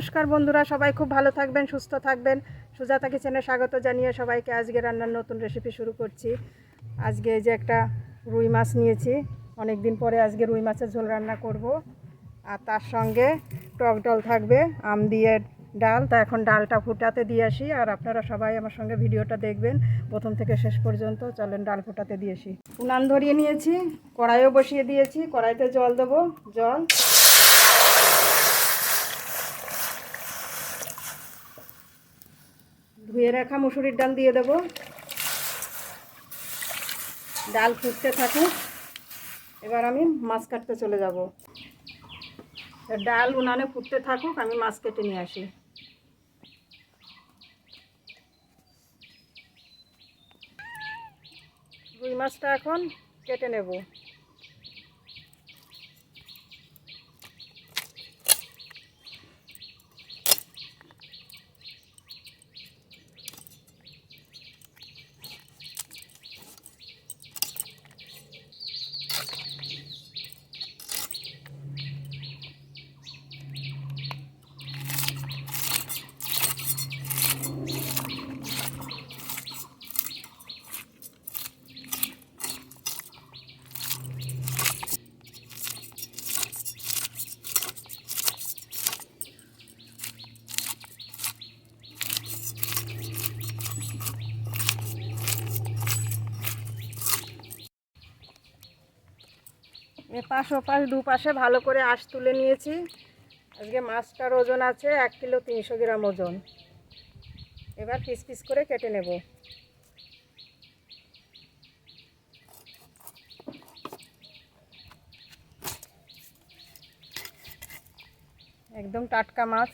নমস্কার বন্ধুরা, সবাই খুব ভালো থাকবেন, সুস্থ থাকবেন। সুজাতা কিচেনে স্বাগত জানিয়ে সবাইকে আজকে রান্নার নতুন রেসিপি শুরু করছি। আজকে এই যে একটা রুই মাছ নিয়েছি অনেক দিন পরে আজকে রুই মাছের ঝোল রান্না করব। আর তার সঙ্গে টক ডাল থাকবে, আম দিয়ে ডাল, তা এখন ডালটা ফুটাতে দিয়ে আসি। আর আপনারা সবাই আমার সঙ্গে ভিডিওটা দেখবেন, প্রথম থেকে শেষ পর্যন্ত। চলেন ডাল ফুটাতে দিয়ে আসি। উনান ধরিয়ে নিয়েছি, কড়াইও বসিয়ে দিয়েছি, কড়াইতে জল দেবো, জল ধুয়ে রাখা মুসুরির ডাল দিয়ে দেবো। ডাল ফুটতে থাকুক। এবার আমি মাছ কাটতে চলে যাব। ডাল উনানে ফুটতে থাকুক, আমি মাছ কেটে নিয়ে আসি। রুই মাছটা এখন কেটে নেব। পাশ ওপাশ দুপাশে ভালো করে আঁশ তুলে নিয়েছি। আজকে মাছটার ওজন আছে এক কিলো তিনশো গ্রাম ওজন। এবার পিস পিস করে কেটে নেব। একদম টাটকা মাছ।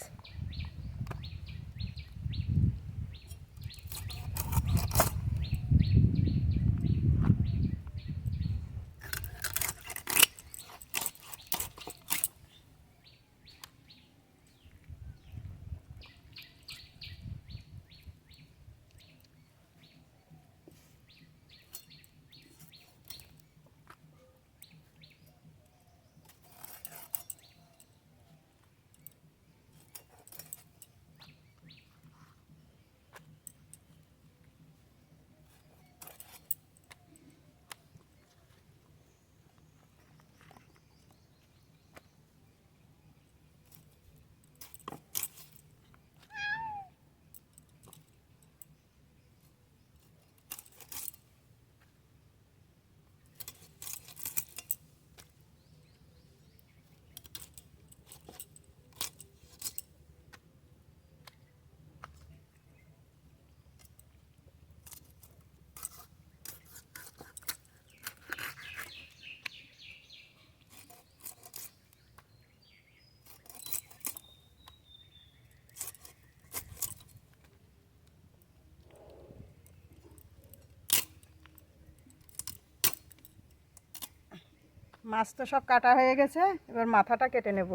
মাছ তো সব কাটা হয়ে গেছে, এবার মাথাটা কেটে নেব।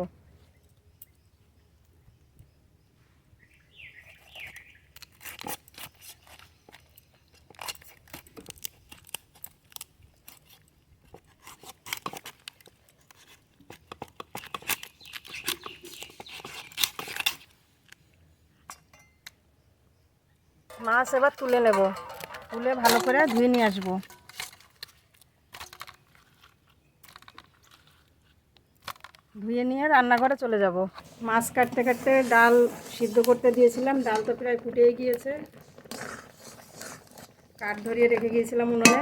মাছ এবার তুলে নেব। তুলে ভালো করে ধুয়ে নিয়ে আসব। ধুয়ে নিয়ে রান্নাঘরে চলে যাব। মাছ কাটতে কাটতে ডাল সিদ্ধ করতে দিয়েছিলাম, ডাল তো প্রায় ফুটে গিয়েছে। কাঠ ধরিয়ে রেখে গিয়েছিলাম উনুনে।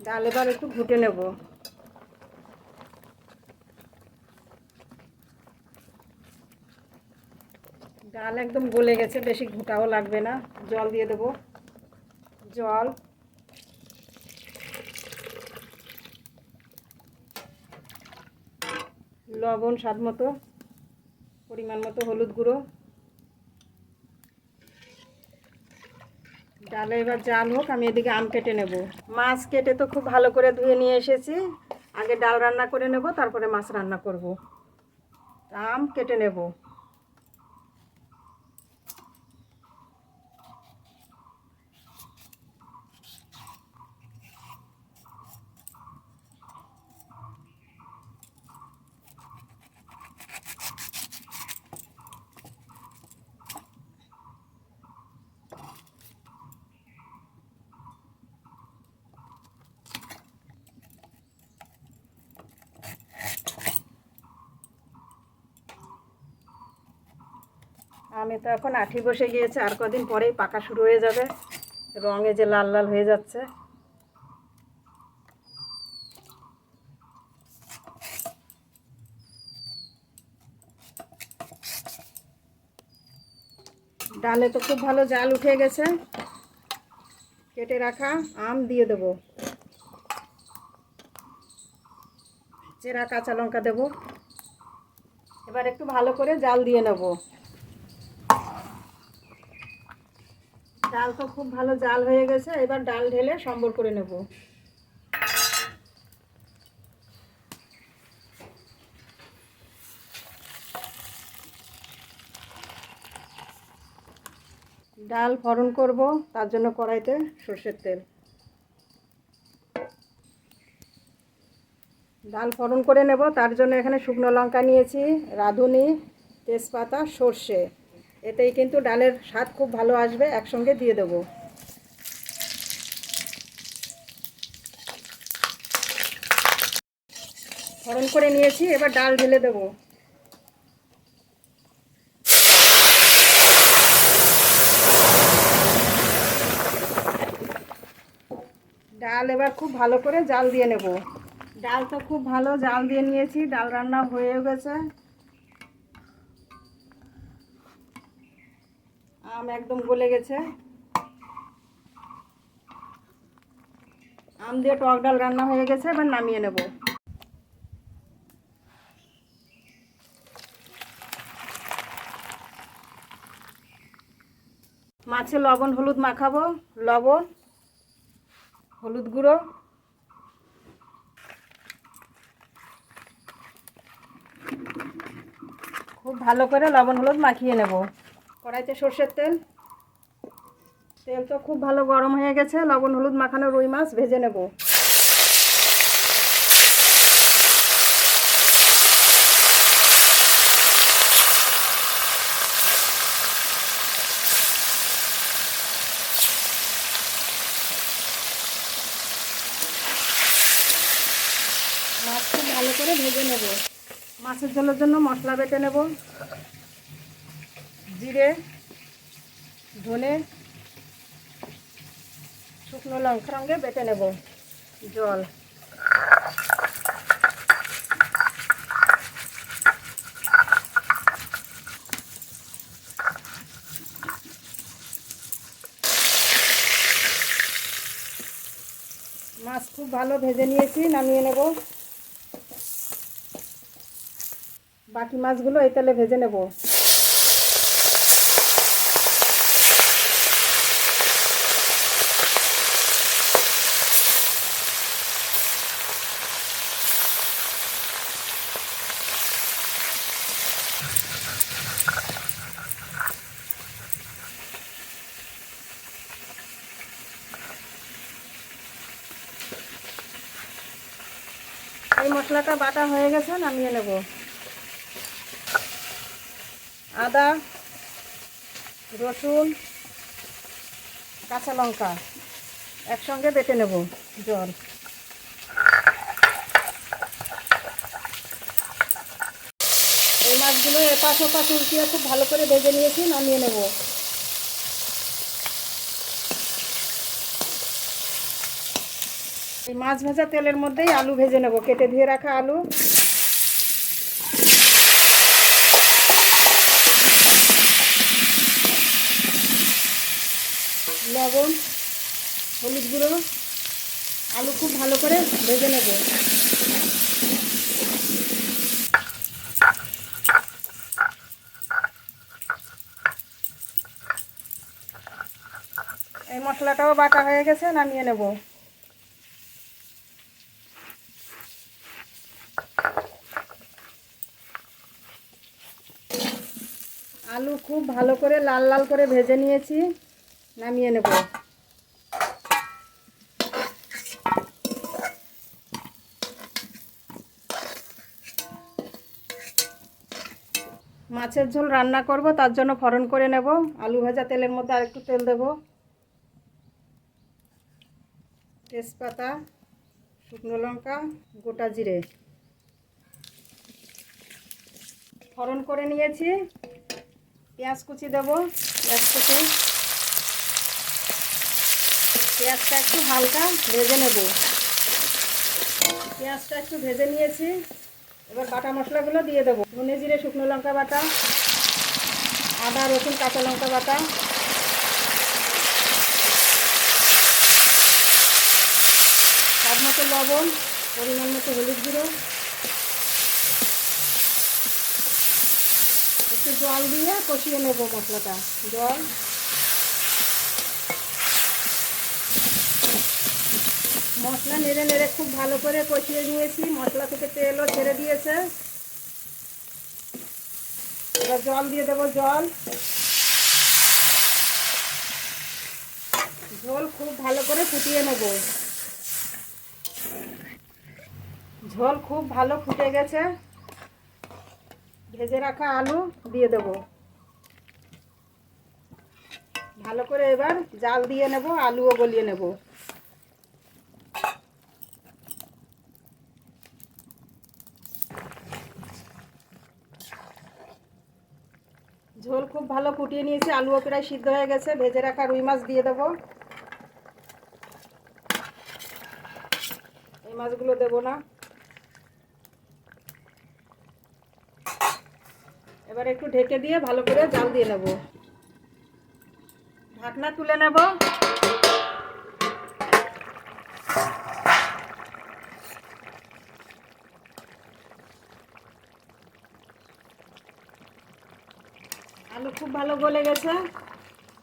ডাল এবার একটু ঘুটে নেব। ডাল একদম গলে গেছে, বেশি ঘুটাও লাগবে না। জল দিয়ে দেবো। জল। লবণ, স্বাদ মতো, পরিমাণ মতো হলুদ গুঁড়ো। ডালে এবার জাল হোক, আমি এদিকে আম কেটে নেব। মাছ কেটে তো খুব ভালো করে ধুয়ে নিয়ে এসেছি। আগে ডাল রান্না করে নেব, তারপরে মাছ রান্না করব। আম কেটে নেব। আমি তো এখন আঠি বসে গিয়েছে, আর কদিন পরেই পাকা শুরু হয়ে যাবে। রঙে যে লাল লাল হয়ে যাচ্ছে। ডালে তো খুব ভালো জাল উঠে গেছে। কেটে রাখা আম দিয়ে দেবো। চেরা, কাঁচা লঙ্কা দেবো। এবার একটু ভালো করে জাল দিয়ে নেব। ডাল তো খুব ভালো জাল হয়ে গেছে, এবার ডাল ঢেলে সম্বর করে নেব। ডাল ফরন করব, তার জন্য কড়াইতে সর্ষের তেল। ডাল ফোড়ন করে নেব, তার জন্য এখানে শুকনো লঙ্কা নিয়েছি, রাঁধুনি, তেজপাতা, সর্ষে। এতেই কিন্তু ডালের স্বাদ খুব ভালো আসবে, একসঙ্গে দিয়ে দেব। ফোড়ন করে নিয়েছি, এবার ডাল ঢেলে দেবো। ডাল এবার খুব ভালো করে জাল দিয়ে নেব। ডাল তো খুব ভালো জাল দিয়ে নিয়েছি, ডাল রান্না হয়ে গেছে। আম একদম গলে গেছে। আম দিয়ে টক ডাল রান্না হয়ে গেছে, এবার নামিয়ে নেব। মাছে লবণ, হলুদ মাখাবো, লবণ, হলুদ গুঁড়ো। খুব ভালো করে লবণ, হলুদ মাখিয়ে নেব। কড়াইতে সর্ষের তেল। তেল তো খুব ভালো গরম হয়ে গেছে, লবণ, হলুদ, মাখানো রুই মাছ ভেজে নেব। মাছ খুব ভালো করে ভেজে নেব। মাছের ঝোলের জন্য মশলা বেটে নেব। জিরে, ধনে, শুকনো লঙ্কা রঙে বেটে নেব জল। মাছ খুব ভালো ভেজে নিয়েছি, নামিয়ে নেব। বাকি মাছগুলো এই তেলে ভেজে নেব এই মশলাটা বাটা হয়ে গেছে, নামিয়ে নেব। আদা, রসুন, কাঁচা লঙ্কা একসঙ্গে বেটে নেব জল। এই মাছগুলো এপাশ ওপাশ উল্টিয়ে খুব ভালো করে ভেজে নিয়েছি, নামিয়ে নেব। এই মাছ ভাজা তেলের মধ্যেই আলু ভেজে নেব। কেটে ধুয়ে রাখা আলু। লবণ, হলুদ গুঁড়ো, আলু খুব ভালো করে ভেজে নেব। এই মশলাটাও বাটা হয়ে গেছে, নামিয়ে নেব। আলু খুব ভালো করে লাল লাল করে ভেজে নিয়েছি, নামিয়ে নেব। মাছের ঝোল রান্না করব, তার জন্য ফরন করে নেব। আলু ভাজা তেলের মধ্যে আরেকটু তেল দেব। তেজপাতা, শুকনো লঙ্কা, গোটা জিরে। ফরন করে নিয়েছি। পেঁয়াজ কুচি দেবো পেঁয়াজ কুচি। পেঁয়াজটা একটু হালকা ভেজে নেব। পেঁয়াজটা একটু ভেজে নিয়েছি। এবার বাটা মশলাগুলো দিয়ে দেবো। ধনে জিরে, শুকনো লঙ্কা বাটা, আদা, রসুন, কাঁচা লঙ্কা বাটা। স্বাদ মতো লবণ, পরিমাণ মতো হলুদ গুঁড়ো। একটু জল দিয়ে কষিয়ে নেব মশলাটা। জল। মশলা নেড়ে নেড়ে খুব ভালো করে কষিয়ে নিয়েছি। মশলা থেকে তেলও ছেড়ে দিয়েছে। এবার জল দিয়ে দেবো জল। ঝোল খুব ভালো করে ফুটিয়ে নেব। ঝোল খুব ভালো ফুটে গেছে। ভেজে রাখা আলু দিয়ে দেব। ভালো করে এবার জাল দিয়ে নেব, আলুও গলিয়ে নেব। ঝোল খুব ভালো ফুটিয়ে নিয়েছি, আলুও প্রায় সিদ্ধ হয়ে গেছে, ভেজে রাখা রুই মাছ দিয়ে দেবো। এই মাছগুলো দেবো না। এবার একটু ঢেকে দিয়ে ভালো করে জাল দিয়ে নেব। ঢাকনা তুলে নেব। আলু খুব ভালো গলে গেছে।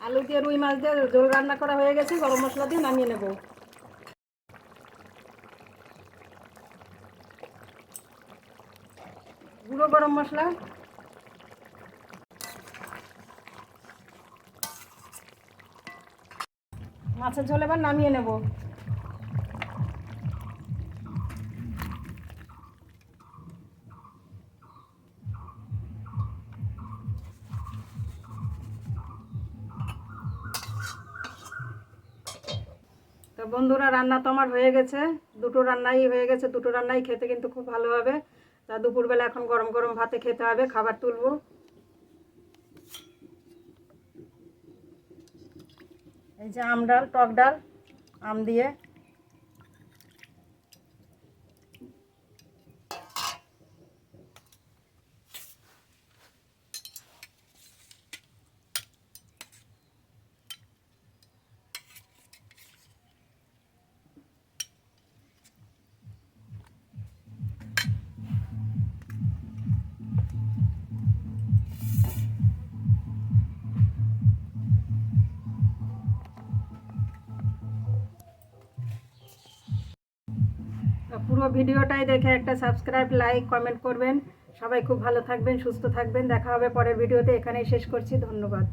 আলু দিয়ে রুই মাছ দিয়ে ঝোল রান্না করা হয়ে গেছে। গরম মশলা দিয়ে নামিয়ে নেব। গুঁড়ো গরম মশলা। মাছের ঝোল এবার নামিয়ে নেব। বন্ধুরা, রান্না তো আমার হয়ে গেছে। দুটো রান্নাই হয়ে গেছে, দুটো রান্নাই খেতে কিন্তু খুব ভালো হবে। তা দুপুরবেলা এখন গরম গরম ভাতে খেতে হবে, খাবার তুলবো। এই যে আম ডাল টক ডাল আম দিয়ে ভিডিওটাই দেখে একটা সাবস্ক্রাইব লাইক কমেন্ট করবেন। সবাই খুব ভালো থাকবেন, সুস্থ থাকবেন। দেখা হবে পরের ভিডিওতে। এখানেই শেষ করছি। ধন্যবাদ।